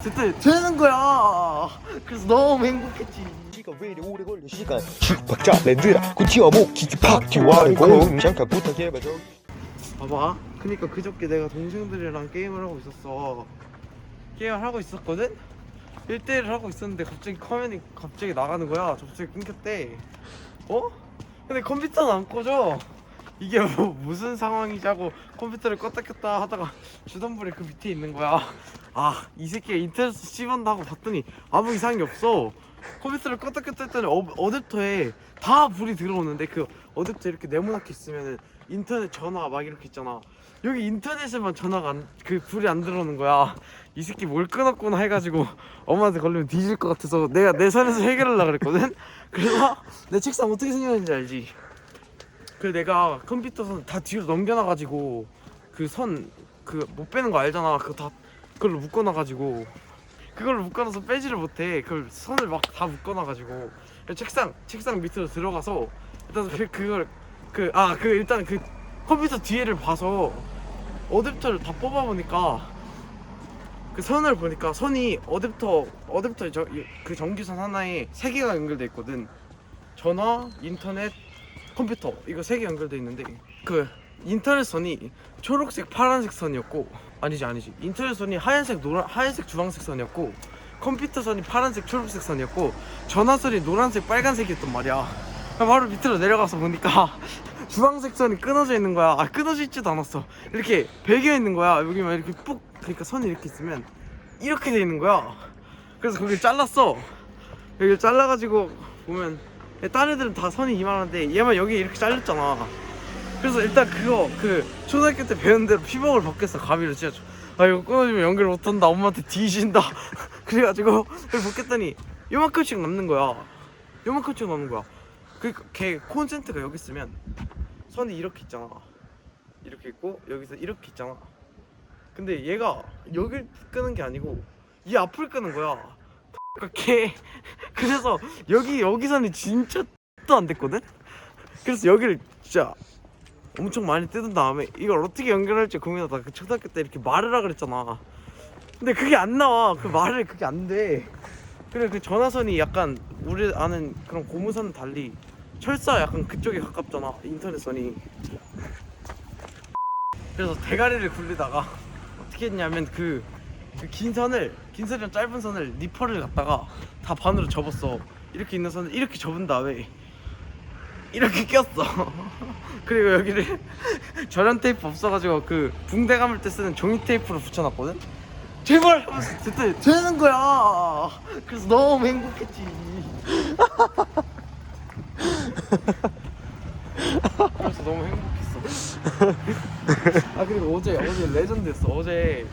그때 되는 거야. 그래서 너무 행복했지. 시가 왜 이리 오래 걸려 시간 박자 렌즈라 구티어 목 기기 팍티와의 공 잠깐 부탁해봐 저 봐봐. 그니까 그저께 내가 동생들이랑 게임을 하고 있었어. 게임을 하고 있었거든? 1대1을 하고 있었는데 갑자기 화면이 갑자기 나가는 거야. 갑자기 끊겼대. 어? 근데 컴퓨터는 안 꺼져. 이게 뭐 무슨 상황이자고 컴퓨터를 껐다 켰다 하다가 주전부리 그 밑에 있는 거야. 아, 이 새끼가 인터넷 씹었나 하고 봤더니 아무 이상이 없어. 컴퓨터를 껐다 켰다 했더니 어, 어댑터에 다 불이 들어오는데 그 어댑터 이렇게 네모나게 있으면은 인터넷 전화 막 이렇게 있잖아. 여기 인터넷에만 전화가 안, 그 불이 안 들어오는 거야. 이 새끼 뭘 끊었구나 해가지고 엄마한테 걸리면 뒤질 것 같아서 내가 내 선에서 해결하려고 그랬거든. 그래서 내 책상 어떻게 생겼는지 알지? 그 내가 컴퓨터 선 다 뒤로 넘겨놔가지고 그 선 그 못 빼는 거 알잖아. 그거 다 그걸로 묶어놔가지고 그걸로 묶어놔서 빼지를 못해. 그걸 선을 막 다 묶어놔가지고 책상 책상 밑으로 들어가서 일단 그 그걸 그 아 그 일단 그 컴퓨터 뒤에를 봐서 어댑터를 다 뽑아보니까 그 선을 보니까 선이 어댑터 어댑터 저그 전기선 하나에 세 개가 연결돼 있거든. 전화, 인터넷, 컴퓨터 이거 세 개 연결돼 있는데 그 인터넷 선이 초록색, 파란색 선이었고 아니지 아니지 인터넷 선이 하얀색, 노란 하얀색, 주황색 선이었고 컴퓨터 선이 파란색, 초록색 선이었고 전화 선이 노란색, 빨간색이었단 말이야. 바로 밑으로 내려가서 보니까 주황색 선이 끊어져 있는 거야. 아 끊어져 있지도 않았어. 이렇게 베겨 있는 거야. 여기만 이렇게 뿍 그러니까 선이 이렇게 있으면 이렇게 돼 있는 거야. 그래서 거기 잘랐어. 여기 잘라가지고 보면 딴 애들은 다 선이 이만한데 얘만 여기 이렇게 잘렸잖아. 그래서 일단 그거 그 초등학교 때 배운 대로 피복을 벗겼어 가위로 진짜 아 이거 끊어지면 연결 못한다. 엄마한테 뒤진다. 그래가지고 그걸 벗겼더니 요만큼씩 남는 거야. 요만큼씩 남는 거야. 그니까 걔 콘센트가 여기 있으면 선이 이렇게 있잖아. 이렇게 있고 여기서 이렇게 있잖아. 근데 얘가 여길 끄는 게 아니고 이 앞을 끄는 거야 걔 그래서 여기 여기 선이 진짜 또안 됐거든 그래서 여기를 진짜 엄청 많이 뜯은 다음에 이걸 어떻게 연결할지 고민하다가 그 초등학교 때 이렇게 말으라 그랬잖아. 근데 그게 안 나와. 그 말을 그게 안 돼. 그래 그 전화선이 약간 우리 아는 그런 고무선 달리 철사 약간 그쪽에 가깝잖아. 인터넷선이. 그래서 대가리를 굴리다가 어떻게 했냐면 그그 긴 선을 긴 선이랑 짧은 선을 니퍼를 갖다가 다 반으로 접었어. 이렇게 있는 선을 이렇게 접은 다음에 이렇게 꼈어. 그리고 여기를 절연 테이프 없어가지고 그 붕대 감을 때 쓰는 종이 테이프로 붙여놨거든. 제발 하면서 그때 되는 거야. 그래서 너무 행복했지. 그래서 너무 행복했어. 아 그리고 어제 어제 레전드였어. 어제